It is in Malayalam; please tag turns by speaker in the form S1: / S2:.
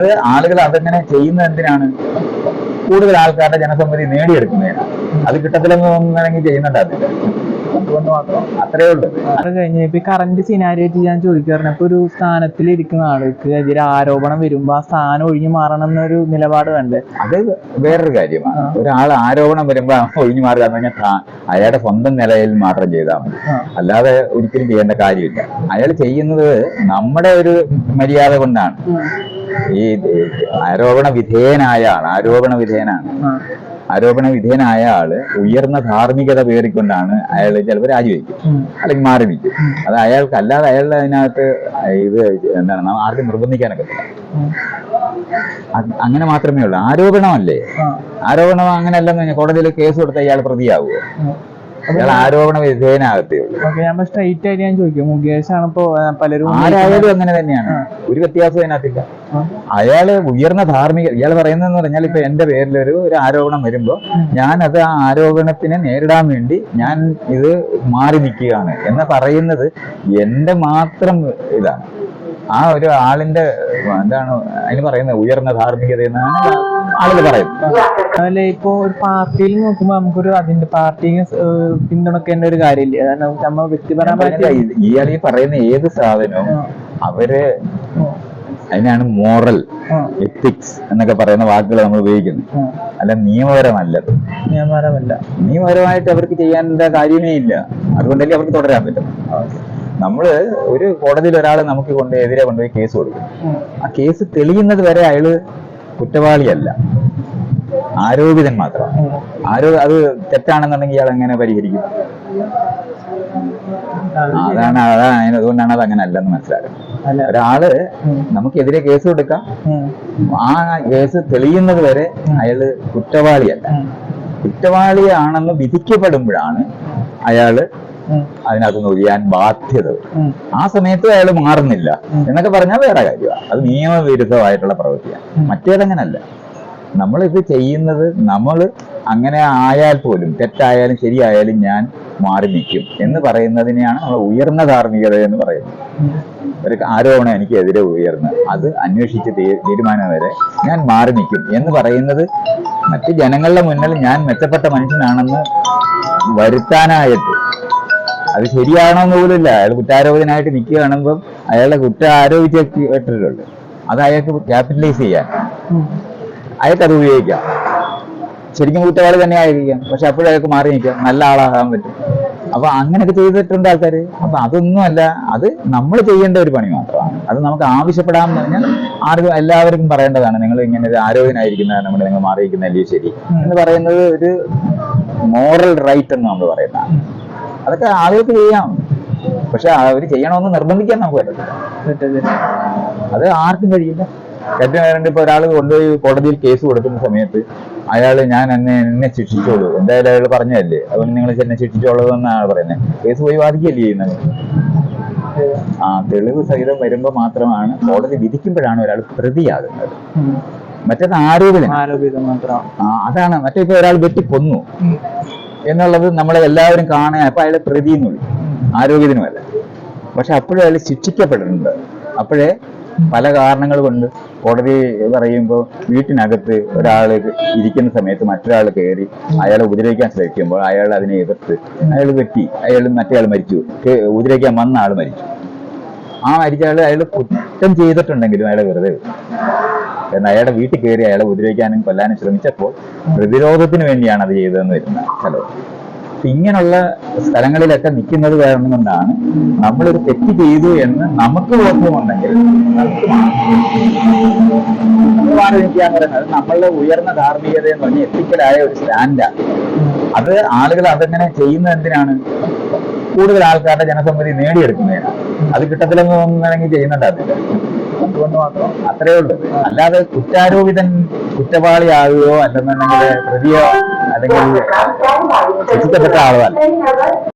S1: അത് ആളുകൾ അതങ്ങനെ ചെയ്യുന്നത് എന്തിനാണ്? കൂടുതൽ ആൾക്കാരുടെ ജനസമ്മതി നേടിയെടുക്കുന്നതിനാണ്. അത് കിട്ടത്തില്ലെന്ന് തോന്നുന്നെങ്കിൽ ചെയ്യുന്നുണ്ടാവില്ല
S2: കഴിഞ്ഞ് ഇപ്പൊ കറന്റ് സിനാരിയായിട്ട് ഞാൻ ചോദിക്കാറുണ്ട് ഇപ്പൊ ഒരു സ്ഥാനത്തിൽ ഇരിക്കുന്ന ആൾക്ക് എതിരെ ആരോപണം വരുമ്പോ ആ സ്ഥാനം ഒഴിഞ്ഞു മാറണം എന്നൊരു നിലപാട് വേണ്ടേ?
S1: അത് വേറൊരു കാര്യമാണ്. ഒരാൾ ആരോപണം വരുമ്പോ ഒഴിഞ്ഞു മാറുക എന്ന് പറഞ്ഞാൽ അയാളുടെ സ്വന്തം നിലയിൽ മാത്രം ചെയ്താൽ മതി. അല്ലാതെ ഒരിക്കലും ചെയ്യേണ്ട കാര്യമില്ല. അയാൾ ചെയ്യുന്നത് നമ്മുടെ ഒരു മര്യാദ കൊണ്ടാണ്. ഈ ആരോപണ വിധേയനായ ആൾ ആരോപണ വിധേയനാണ്. ആരോപണ വിധേയനായ ആൾ ഉയർന്ന ധാർമ്മികത പേറിക്കൊണ്ടാണ് അയാൾ ചിലപ്പോൾ രാജിവെക്കും അല്ലെങ്കിൽ മാറി നിൽക്കും. അത് അയാൾക്ക് അല്ലാതെ അയാളുടെ അതിനകത്ത് ഇത് എന്താണ് നാം ആർക്കും നിർബന്ധിക്കാനൊക്കെ. അങ്ങനെ മാത്രമേ ഉള്ളൂ. ആരോപണമല്ലേ. ആരോപണം അങ്ങനെയല്ലെന്ന് കഴിഞ്ഞാൽ കോടതിയിൽ കേസ് കൊടുത്താൽ ഇയാൾ പ്രതിയാവുമോ. അയാൾ ആരോപണ വിധേയനാകത്തേ ഉള്ളൂ.
S2: ഓക്കെ ഞാൻ സ്ട്രൈറ്റ് ആയിട്ട് ഞാൻ ചോദിക്കും. ഇപ്പോ പലരും
S1: ആരായാലും അങ്ങനെ തന്നെയാണ്. ഒരു വ്യത്യാസം അതിനകത്തില്ല. അയാൾ ഉയർന്ന ധാർമ്മിക ഇയാൾ പറയുന്നതെന്ന് പറഞ്ഞാൽ ഇപ്പൊ എന്റെ പേരിൽ ഒരു ഒരു ആരോപണം വരുമ്പോ ഞാൻ അത് ആ ആരോപണത്തിനെ നേരിടാൻ വേണ്ടി ഞാൻ ഇത് മാറി നിൽക്കുകയാണ്. എന്ന് പറയുന്നത് എന്റെ മാത്രം ഇതാണ്. ആ ഒരു ആളിന്റെ എന്താണ് അതിന് പറയുന്നത്? ഉയർന്ന ധാർമ്മികത എന്നാണ് ആളുകൾ പറയുന്നത്
S2: അതല്ലേ ഇപ്പോ ഒരു പാർട്ടിയിൽ നോക്കുമ്പോ നമുക്കൊരു അതിന്റെ പാർട്ടിയെ ഏഹ്, പിന്തുണക്കേണ്ട ഒരു കാര്യമില്ല.
S1: നമ്മൾ
S2: വ്യക്തിപരമായിട്ട്
S1: ഇയാൾ ഈ പറയുന്ന ഏത് സാധനവും അവർ അതിനാണ് മോറൽ എത്തിക്സ് എന്നൊക്കെ പറയുന്ന വാക്കുകൾ നമ്മൾ ഉപയോഗിക്കുന്നത്. അല്ല
S2: നിയമപരമല്ല. മരമല്ല
S1: നിയമപരമായിട്ട് അവർക്ക് ചെയ്യാനുള്ള കാര്യമേ ഇല്ല. അതുകൊണ്ടല്ലേ അവർക്ക് തുടരാൻ പറ്റും. നമ്മൾ ഒരു കോടതിയിൽ ഒരാൾ നമുക്ക് കൊണ്ട് എതിരെ കൊണ്ടുപോയി കേസ് കൊടുക്കും. ആ കേസ് തെളിയുന്നത് വരെ അയാൾ കുറ്റവാളിയല്ല. ആരോപിതൻ മാത്രമാണ്. ആരോ അത് തെറ്റാണെന്നുണ്ടെങ്കിൽ ഇയാൾ എങ്ങനെ പരിഹരിക്കും? അതാണ് അതാണ് അതുകൊണ്ടാണ് അത് അങ്ങനെ അല്ലെന്ന് മനസ്സിലാക്കുന്നത്
S2: ഒരാൾ.
S1: നമുക്കെതിരെ കേസ് കൊടുക്കാം. ആ കേസ് തെളിയുന്നത് വരെ അയാൾ കുറ്റവാളിയല്ല. കുറ്റവാളിയാണെന്ന് വിധിക്കപ്പെടുമ്പോഴാണ്
S2: അയാൾ.
S1: അതിനകത്ത് ഒഴിയാൻ ബാധ്യത. ആ സമയത്ത് അയാൾ മാറുന്നില്ല എന്നൊക്കെ പറഞ്ഞാൽ വേറെ കാര്യമാണ്. അത് നിയമവിരുദ്ധമായിട്ടുള്ള പ്രവൃത്തിയാണ്. മറ്റേതങ്ങനല്ല. നമ്മളിത് ചെയ്യുന്നത് നമ്മൾ അങ്ങനെ ആയാൽ പോലും തെറ്റായാലും ശരിയായാലും ഞാൻ മാറി നിൽക്കും എന്ന് പറയുന്നതിനെയാണ് നമ്മൾ ഉയർന്ന ധാർമ്മികത എന്ന് പറയുന്നത്. ഒരു ആരോപണം എനിക്കെതിരെ ഉയർന്ന് അത് അന്വേഷിച്ച് തീരുമാനം വരെ ഞാൻ മാറി നിൽക്കും എന്ന് പറയുന്നത് മറ്റ് ജനങ്ങളുടെ മുന്നിൽ ഞാൻ മെച്ചപ്പെട്ട മനുഷ്യനാണെന്ന് വരുത്താനായിട്ട്. അത് ശരിയാണോന്ന് പോലും ഇല്ല. അയാൾ കുറ്റാരോപിതനായിട്ട് നിൽക്കുകയാണെങ്കിൽ അയാളുടെ കുറ്റം ആരോപിച്ചിട്ടുണ്ട് അത് അയാൾക്ക് ക്യാപിറ്റലൈസ് ചെയ്യാൻ.
S2: ഉം.
S1: അയാൾക്ക് അത് ഉപയോഗിക്കാം. ശരിക്കും കുറ്റവാളി തന്നെ ആയിരിക്കാം പക്ഷെ അപ്പോഴും അയാൾക്ക് മാറി നിൽക്കാം. നല്ല ആളാകാൻ പറ്റും. അപ്പൊ അങ്ങനെയൊക്കെ ചെയ്തിട്ടുണ്ട് ആൾക്കാർ അപ്പൊ അതൊന്നുമല്ല അത് നമ്മൾ ചെയ്യേണ്ട ഒരു പണി മാത്രമാണ്. അത് നമുക്ക് ആവശ്യപ്പെടാമെന്ന് പറഞ്ഞാൽ ആർക്കും എല്ലാവർക്കും പറയേണ്ടതാണ്. നിങ്ങൾ ഇങ്ങനെ ഒരു ആരോഗ്യനായിരിക്കുന്നതാണ് നമ്മൾ നിങ്ങൾ മാറിയിരിക്കുന്നതല്ലേ ശരി? എന്ന് പറയുന്നത് ഒരു മോറൽ റൈറ്റ് എന്ന് നമ്മൾ പറയുന്നതാണ്. അതൊക്കെ ആളുകൾക്ക് ചെയ്യാം. പക്ഷെ അവർ ചെയ്യണമെന്ന് നിർബന്ധിക്കാൻ നമുക്ക് പറ്റത്തില്ല. അത് ആർക്കും കഴിയില്ല. ഏറ്റവും വേണ്ട ഇപ്പൊ ഒരാൾ കൊണ്ടുപോയി കോടതിയിൽ കേസ് കൊടുക്കുന്ന സമയത്ത് അയാൾ ഞാൻ എന്നെ എന്നെ ശിക്ഷിച്ചോളൂ. എന്തായാലും അയാൾ പറഞ്ഞതല്ലേ? അതുകൊണ്ട് നിങ്ങൾ എന്നെ ശിക്ഷിച്ചോളൂ എന്നാണ് പറയുന്നത് കേസ് പോയി വാദിക്കുകയല്ലേ ചെയ്യുന്നത് ആ തെളിവ് സഹിതം വരുമ്പോൾ മാത്രമാണ് കോടതി വിധിക്കുമ്പോഴാണ് ഒരാൾ പ്രതിയാകുന്നത്. മറ്റേത്
S2: ആരോപിതം
S1: അതാണ്. മറ്റേ ഇപ്പൊ ഒരാൾ വെട്ടി കൊന്നു എന്നുള്ളത് നമ്മളെ എല്ലാവരും കാണാൻ അപ്പൊ അയാളെ പ്രതി എന്ന് വിളിക്കും. ആരോഗ്യത്തിനുമല്ല പക്ഷെ അപ്പോഴും അയാൾ ശിക്ഷിക്കപ്പെടുന്നുണ്ട് അപ്പോഴേ പല കാരണങ്ങൾ കൊണ്ട് കോടതി പറയുമ്പോൾ വീട്ടിനകത്ത് ഒരാൾ ഇരിക്കുന്ന സമയത്ത് മറ്റൊരാൾ കയറി അയാളെ ഉപദ്രവിക്കാൻ ശ്രമിക്കുമ്പോൾ അയാൾ അതിനെ എതിർത്ത് അയാൾ വെട്ടി അയാൾ മറ്റേ ആൾ മരിച്ചു ഉപദ്രവിക്കാൻ വന്ന ആൾ മരിച്ചു ആ മരിച്ച ആൾ അയാൾ കുറ്റം ചെയ്തിട്ടുണ്ടെങ്കിലും അയാളെ വെറുതെ. എന്നാൽ അയാളുടെ വീട്ടിൽ കയറി അയാളെ ഉപദ്രവിക്കാനും കൊല്ലാനും ശ്രമിച്ചപ്പോൾ പ്രതിരോധത്തിന് വേണ്ടിയാണ് അത് ചെയ്തതെന്ന് വരുന്ന അപ്പൊ ഇങ്ങനെയുള്ള സ്ഥലങ്ങളിലൊക്കെ നിൽക്കുന്നത് കാരണം കൊണ്ടാണ് നമ്മളൊരു തെറ്റ് ചെയ്തു എന്ന് നമുക്ക് ബോധ്യമുണ്ടെങ്കിൽ നമ്മളുടെ ഉയർന്ന ധാർമ്മികത എന്ന് പറഞ്ഞ എത്തിക്കലായ ഒരു സ്റ്റാൻഡാണ് അത് ആളുകൾ അതെങ്ങനെ ചെയ്യുന്നത് എന്തിനാണ്? കൂടുതൽ ആൾക്കാരുടെ ജനസമ്മതി നേടിയെടുക്കുന്നതിനാണ് അത് കിട്ടത്തില്ലെന്ന് തോന്നുന്നെങ്കിൽ ചെയ്യുന്നുണ്ടാവില്ല അതുകൊണ്ട് മാത്രം അത്രേ ഉള്ളൂ. അല്ലാതെ കുറ്റാരോപിതൻ കുറ്റവാളിയാകുകയോ അല്ലെന്നുണ്ടെങ്കിൽ പ്രതിയോ അല്ലെങ്കിൽ ശിക്ഷിക്കപ്പെട്ട ആളോ അല്ല